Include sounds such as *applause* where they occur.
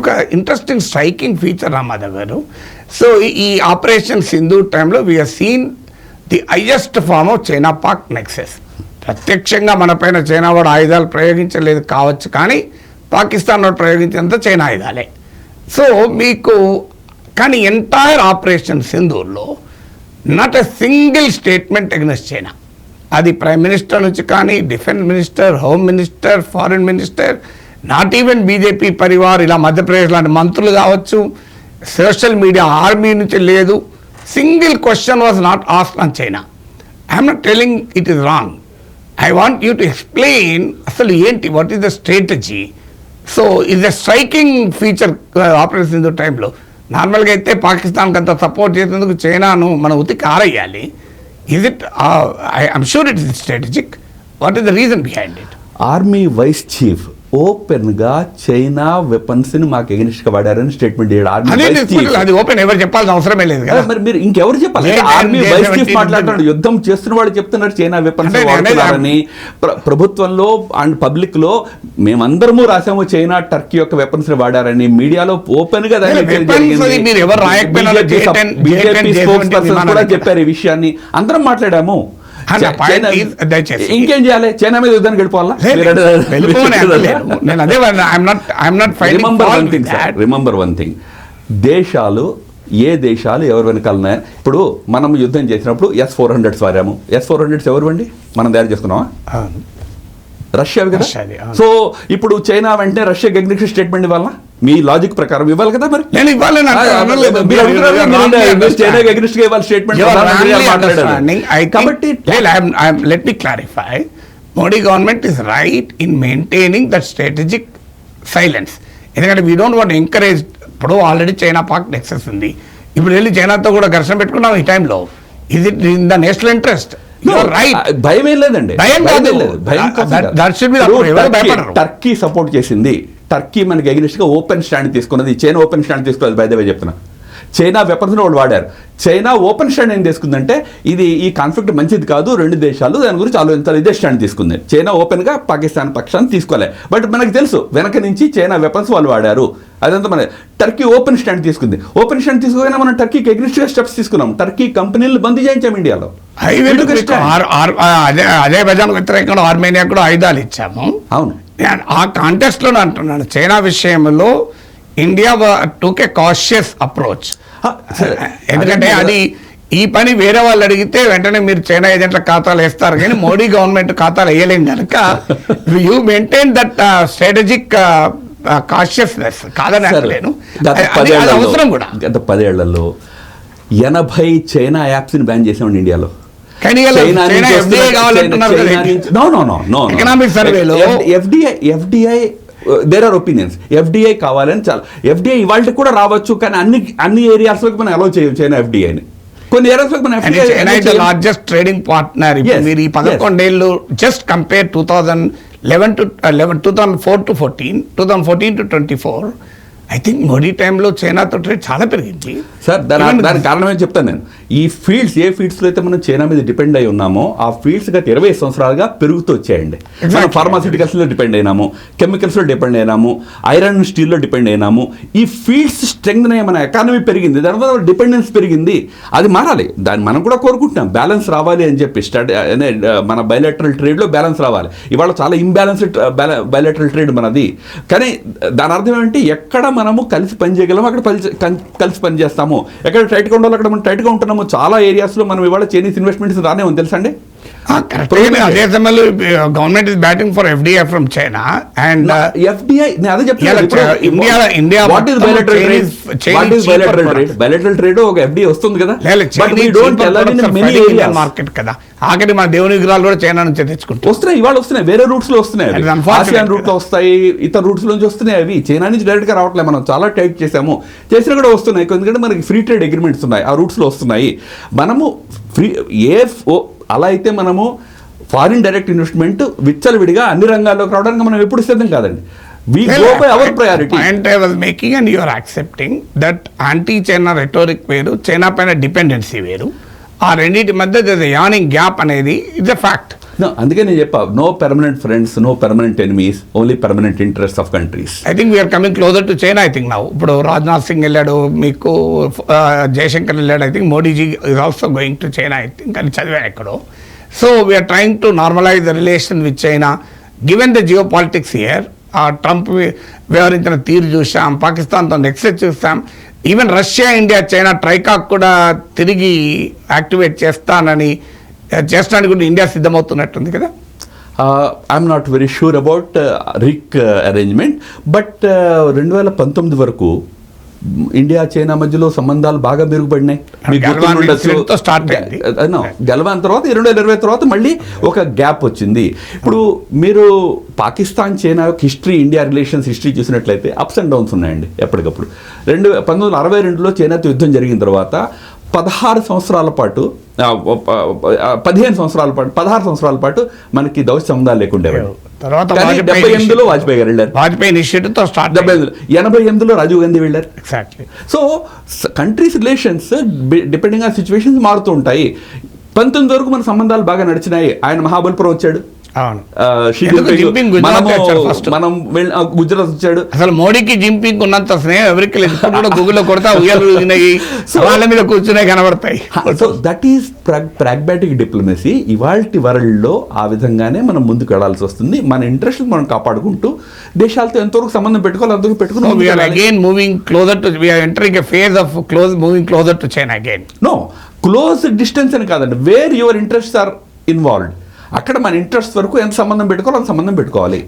ఒక interesting striking feature Ram Madhav గారు. So ఈ ఆపరేషన్ సింధు టైంలో we are seen the highest form of China Pak nexus ప్రత్యక్షంగా మన పైన చైనా వాడు ఆయుధాలు ప్రయోగించలేదు కావచ్చు కానీ పాకిస్తాన్ వాడు ప్రయోగించినంత చైనా ఆయుధాలే. సో మీకు కానీ entire operation సింధూర్లో not a single statement against China అది ప్రైమ్ మినిస్టర్ నుంచి కానీ defence minister home minister foreign minister not even BJP Parivar ఇలా మధ్యప్రదేశ్ లాంటి మంత్రులు కావచ్చు సోషల్ మీడియా ఆర్మీ నుంచి లేదు. Single question was not ask on China I'm not telling it is wrong I want you to explain అసలు ఏంటి what is the strategy so ఇది striking feature operation Sindhu టైంలో నార్మల్గా అయితే పాకిస్తాన్కి అంత సపోర్ట్ చేసేందుకు చైనాను మన ఉతికి ఆరేయాలి is it I'm sure it is strategic what is the reason behind it army vice chief ఓపెన్గా చైనా వెపన్స్ని మాకు ఎగనిస్ట్గా వాడారని స్టేట్మెంట్ అదే ఓపెన్ ఎవరు చెప్పాల్సిన అవసరమే లేదు కదా. మరి మీరు ఇంకెవరు చెప్పాలి? ఆర్మీ వైస్ చీఫ్ మాట్లాడుతున్నాడు యుద్ధం చేస్తున్న వాడు చెప్తున్నారు చైనా వెపన్స్ వాడుతున్నారని. ప్ర- ప్రభుత్వంలో అండ్ పబ్లిక్లో మేమందరము రాసాము చైనా టర్కీ యొక్క వెపన్స్ని వాడారని. మీడియాలో ఓపెన్గా దాన్ని లేదు, చెప్పేది weapons జరిగింది. అది మీరు ఎవరు రాయకపోయినా BJP J10, సప్- BJP J10, spokespersons విమానాలు కూడా కదా. చెప్పారు ఈ విషయాన్ని. అందరం మాట్లాడాము. ఇంకేం చేయాలి? చైనా మీద యుద్ధానికి వెళ్ళిపోవాలా రిమెంబర్ వన్ థింగ్ దేశాలు ఏ దేశాలు ఎవరు వెనకాలన్నాయి ఇప్పుడు మనం యుద్ధం చేసినప్పుడు ఎస్ ఫోర్ హండ్రెడ్స్ వారాము ఎస్ ఫోర్ హండ్రెడ్స్ ఎవరు అండి మనం తయారు చేసుకున్నామా? రష్యావి కదా. సో ఇప్పుడు చైనా వెంటనే రష్యా గగ్నిక్ స్టేట్మెంట్ ఇవ్వాలా మీ లాజిక్ ప్రకారం ఇవ్వాలి కదా మరి నేను ఇవ్వాలని ఆ, అంటే అనలేదు. మీరు మీరు- అడుగుతున్నారు మీరు కదా, wrongly మీరు understand. చైనాకి against గా ఇవ్వాలి statement You are ప్రధానమంత్రి గారు wrongly మాట్లాడారు. understanding. I think- కాబట్టి Well, I'm- I'm- let me clarify. Modi government is right in maintaining that strategic silence. ఎందుకంటే వీ డోంట్ వాంట్ ఎంకరేజ్ ఇప్పుడు ఆల్రెడీ చైనా పాక్ నెక్సెస్ ఉంది ఇప్పుడు వెళ్ళి చైనాతో కూడా ఘర్షణ పెట్టుకున్నాం ఈ టైంలో ఇది it in the national interest right భయం ఏం లేదండి. భయం కాదు. భయం టర్కీ- సపోర్ట్ చేసింది. టర్కీ మనకి ఎగ్నిస్ట్గా ఓపెన్ స్టాండ్ తీసుకున్నది. చైనా ఓపెన్ స్టాండ్ తీసుకున్నది బయదవే చెప్తున్నా. చైనా వెపన్స్ వాళ్ళు వాడారు. చైనా ఓపెన్ స్టాండ్ ఏం తీసుకుందంటే ఇది ఈ కాన్ఫ్లిక్ట్ మంచిది కాదు రెండు దేశాలు దాని గురించి ఆలోచించాలి ఇదే స్టాండ్ తీసుకుంది. చైనా ఓపెన్గా పాకిస్తాన్ పక్షాన్ని తీసుకోలే. బట్ మనకు తెలుసు వెనక నుంచి చైనా వెపన్స్ వాళ్ళు వాడారు. అదంతా మన టర్కీ ఓపెన్ స్టాండ్ తీసుకుంది. ఓపెన్ స్టాండ్ తీసుకోగానే మనం టర్కీకి ఎగ్నిస్ట్గా స్టెప్స్ తీసుకున్నాం. టర్కీ కంపెనీలు బంద్ చేయించాం ఇండియాలో? అదే అదే వ్యతిరేకంగా ఆర్మేనియా కూడా ఆయుధాలు ఇచ్చాము. అవును. ఆ కాంటెక్స్ట్లో అంటున్నాను. చైనా విషయంలో India took a cautious approach. ఎందుకంటే అదే ఈ పని వేరే వాళ్ళు అడిగితే వెంటనే మీరు చైనా ఏజెంట్ల ఖాతాలు వేస్తారు కానీ మోడీ గవర్నమెంట్ ఖాతాలు వేయలేం కనుక you maintain that strategic cautiousness కాదని అవసరం కూడా. గత పదేళ్ళలో ఎనభై చైనా యాప్స్ని బ్యాన్ చేసామండి ఇండియాలో. FDI there are opinions FDI కావాలని చాలా. ఎఫ్డిఐ ఇవాళ కూడా రావచ్చు కానీ అన్ని అన్ని ఏరియాస్లోకి మనం అలౌ చేయం ఎఫ్డిఐని కొన్ని ఏరియాస్లోకి మనం trading partner. ఇప్పుడు Yes, మీరు ఈ పదకొండేళ్ళు just compare two thousand eleven to eleven two thousand four to fourteen two thousand fourteen to twenty four I think Modi టైంలో చైనాతో ట్రేడ్ చాలా పెరిగింది. సార్ దాని దానికి కారణం ఏం చెప్తాను నేను? ఈ ఫీల్డ్స్ ఏ ఫీల్డ్స్లో అయితే మనం చైనా మీద డిపెండ్ అయి ఉన్నామో ఆ ఫీల్డ్స్ గత ఇరవై సంవత్సరాలుగా పెరుగుతూ వచ్చాయండి. మనం Exactly. ఫార్మాసిటికల్స్లో డిపెండ్ అయినాము కెమికల్స్లో డిపెండ్ అయినాము ఐరన్ స్టీల్లో డిపెండ్ అయినాము. ఈ ఫీల్డ్స్ స్ట్రెంగ్ మన ఎకానమీ పెరిగింది దాని వల్ల డిపెండెన్స్ పెరిగింది. అది మారాలి. దాన్ని మనం కూడా కోరుకుంటున్నాం. బ్యాలెన్స్ రావాలి అని చెప్పి స్టడీ అనే మన బయలెటరల్ ట్రేడ్లో బ్యాలెన్స్ రావాలి. ఇవాళ చాలా ఇంబ్యాలెన్స్డ్ బయలెటరల్ ట్రేడ్ మనది. కానీ దాని అర్థం ఏంటంటే ఎక్కడ మనము కలిసి పనిచేయగలము అక్కడ కలిసి పని చేస్తాము. ఎక్కడ టైట్గా ఉండాలో అక్కడ మనం టైట్గా ఉంటున్నాము. చాలా ఏరియాస్లో మనం ఇవాళ చైనీస్ ఇన్వెస్ట్మెంట్స్ రానే ఉంది. తెలుసా అదే సమయంలో government is batting for FDI from China and FDI అదే India- India what is trade what is ఒక ఎఫ్డిఐ వస్తుంది కదా. But we don't allow in many areas market కదా. ఆఖరి మన దేవుని విగ్రహాలు కూడా చైనా నుంచి తెచ్చుకుంటాం వస్తున్నాయి ఇవాళ వస్తున్నాయి. వేరే రూట్స్లో వస్తున్నాయి ఆసియాన్ రూట్లో వస్తాయి ఇతర రూట్స్ నుంచి వస్తున్నాయి అవి. చైనా నుంచి డైరెక్ట్గా రావట్లేదు మనం. చాలా టైప్ చేసాము చేసినా కూడా వస్తున్నాయి. ఎందుకంటే మనకి ఫ్రీ ట్రేడ్ అగ్రిమెంట్స్ ఉన్నాయి. ఆ రూట్స్లో వస్తున్నాయి. మనము ఫ్రీ ఏ అలా అయితే మనము ఫారిన్ డైరెక్ట్ ఇన్వెస్ట్మెంట్ విచ్చలవిడిగా అన్ని రంగాల్లోకి రావడానికి మనం ఎప్పుడు సిద్ధం కాదండి. We go by our priority point I was making and you're accepting that anti China rhetoric వేరు చైనా పైన డిపెండెన్సీ వేరు. ఆ రెండింటి మధ్య యానింగ్ గ్యాప్ అనేది ఇట్స్ ఎ ఫ్యాక్ట్ అందుకే నేను చెప్పా no permanent friends no permanent enemies only permanent interest of countries I think we're coming closer to China I think now ఇప్పుడు రాజ్నాథ్ సింగ్ వెళ్ళాడు మీకు జయశంకర్ వెళ్ళాడు I think Modiji is also going to China I think అని చదివాను ఎక్కడో. So we're trying to normalise the relation with China given the geo politics year ఆ Trump వివరించిన వ్యవహరించిన తీరు చూసాం పాకిస్తాన్తో నెక్స్ట్ చూస్తాం. ఈవెన్ రష్యా ఇండియా చైనా ట్రైకాక్ కూడా తిరిగి యాక్టివేట్ చేస్తానని చేస్తానికి కూడా ఇండియా సిద్ధమవుతున్నట్టుంది కదా? I'm not very sure about RIC arrangement but రెండు వేల పంతొమ్మిది వరకు ఇండియా చైనా మధ్యలో సంబంధాలు బాగా మెరుగుపడినాయి. గల్వాన్ గల్వాన్ తర్వాత రెండు వేల ఇరవై తర్వాత మళ్ళీ ఒక గ్యాప్ వచ్చింది. ఇప్పుడు మీరు పాకిస్తాన్ చైనా యొక్క హిస్టరీ ఇండియా రిలేషన్స్ హిస్టరీ చూసినట్లయితే అప్స్ అండ్ డౌన్స్ ఉన్నాయండి ఎప్పటికప్పుడు. రెండు పంతొమ్మిది వందల అరవై రెండులో చైనాతో యుద్ధం జరిగిన తర్వాత పదహారు సంవత్సరాల పాటు పదిహేను సంవత్సరాల పాటు పదహారు సంవత్సరాల పాటు మనకి దౌత్య సంబంధాలు లేకుండే తర్వాత డెబ్బై ఎనిమిదిలో వాజ్పేయి గారు వెళ్ళారు. వాజ్పేయి ఇనిషియేటివ్తో స్టార్ట్ డెబ్బై ఎనిమిదిలో ఎనభై ఎనిమిదిలో రాజీవ్ గాంధీ వెళ్ళారు. Exactly so countries relations depending on situations మారుతూ ఉంటాయి. పంతొమ్మిది వరకు మన సంబంధాలు బాగా నడిచినాయి. ఆయన మహాబలిపురం వచ్చాడు. మనం గుజరాత్ వచ్చాడు. అసలు మోడీకి జింపింగ్ ఉన్నంత స్నేహం ఎవరికి లేదు. ఇప్పుడు కూడా గూగుల్లో కొడతా ఉయ్యాలు ఊగినాయి. *laughs* So- వాళ్ళ మీద కూర్చునే కనబడతాయి. So that is pragmatic diplomacy ఇవాల్టి వరల్డ్లో ఆ విధంగానే మనం ముందుకు వెళ్ళాల్సి వస్తుంది. మన ఇంట్రెస్ట్ మనం కాపాడుకుంటూ దేశాలతో ఎంతవరకు సంబంధం పెట్టుకోవాలి అంతవరకు పెట్టుకుని. Again moving closer to entering a phase of close moving closer to China again no close distance అని కాదండి. Where your interest are involved అక్కడ మన ఇంట్రెస్ట్ వరకు ఎంత సంబంధం పెట్టుకోవాలో అంత సంబంధం పెట్టుకోవాలి.